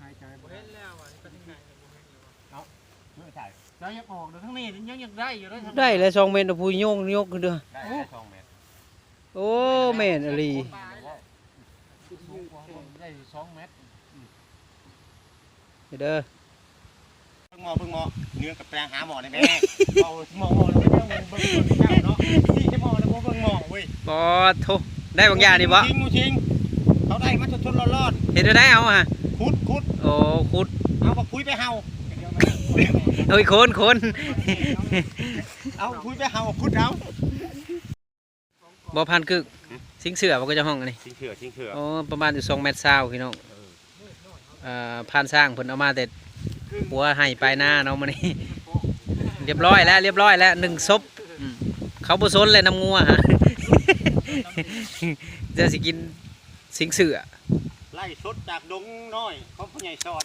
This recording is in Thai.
น้าบอกบ่มหายใจบ่บ่ได้เห็นแล้วอะนี่เป็นยังไงเนี่ยบ่เห็นแล้วอะไม่ใช่แล้วยังออกเดี๋ยวทั้งนี้ยังยังได้อยู่เลยทั้งได้เลยสองเมตรเอาผู้โยงยกขึ้นเด้อได้ได้สองเมตรโอ้แม่นอหลีสูงกว่าผมได้สองเมตรเด้อเพิ่งหมอเพิ่งหมอเนื้อกับแปลงหาหมอได้ไหมเอาหมอหมอแล้วไม่ต้องเบิ่งเบิ่งเจ้าเนาะที่จะหมอแล้วบ่เบิ่งหมอเว้ยปอดโทได้บางอย่างนี่บ่จริงจริงเขาได้มาชดๆร้อนเห็นได้เอาอะๆ คุดคุดโอ้คุดเอามาคุยไปเฮาเอ้ยคนคนเอาคุยไปเฮาคุดเอาบ่พันกึกสิงเสือบ่ก็จะห้องอันนี้ชิงเถื่อชิงเถื่อโอ้ประมาณอยู่2เมตร20พี่น้องเอ่อผ่านสร้างเพิ่นเอามาแต่หัวให้ไปหน้าเนาะมื้อนี้เรียบร้อยแล้วเรียบร้อยแล้วหนึ่งศพอืมเขาบ่สนเลยน้ำงัวฮะจะสิกินสิงเสือ ไล่สดจากดงน้อยของผู้ใหญ่สอน